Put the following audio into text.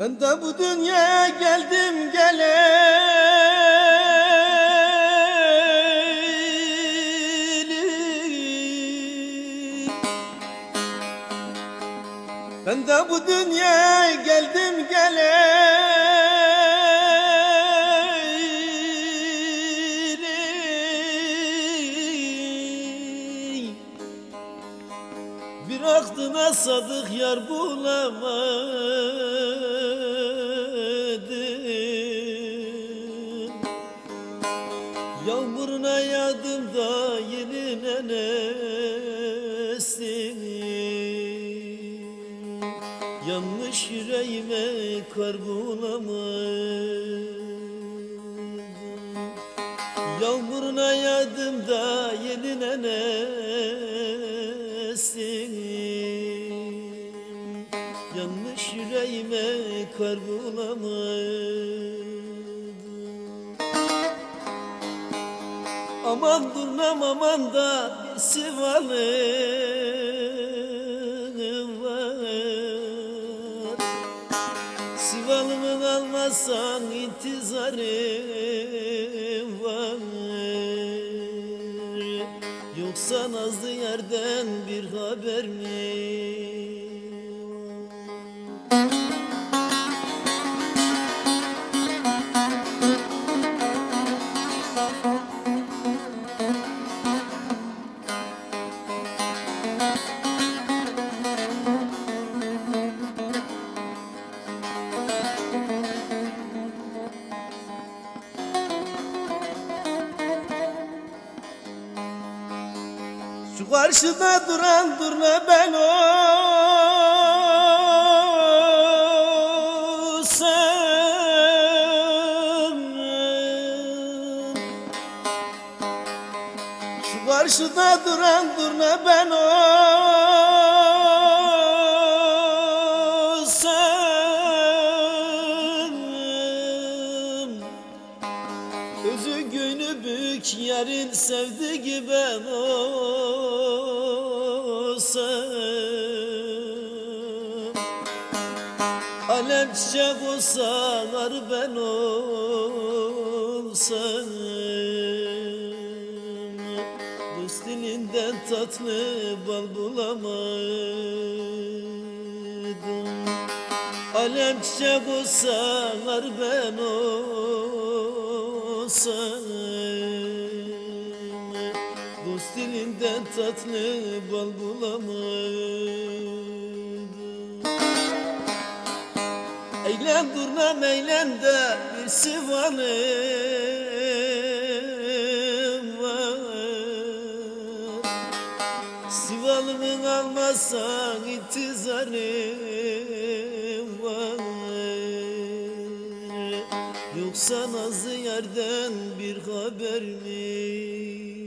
Ben de bu dünyaya geldim geleli Ben de bu dünyaya geldim geleli Bir aklına sadık yar bulamadım Yağdım da yerine nesin Yanlış yüreğime kar bulamadım. Yağmuruna yağdım da yerine nesin Yanlış yüreğime kar bulamadım Aman durnam aman da sivalım var. Sivalımı almazsan intizarım var. Yoksa nazlı yerden bir haber mi Şu karşıda duran durna ben olsam Şu karşıda duran durna ben olsam Özü gönlü büyük yerin sevdiği ben olsam Alem çiçek olsalar ben olsam. Dost dilinden tatlı bal bulamadım. Alem çiçek olsalar ben olsam Dilinden tatlı bal bulamadım. Eğlen durnam eğlen de bir sivalım var. Sivalımın almazsan intizarım var. Yoksa nazlı yerden bir haber mi?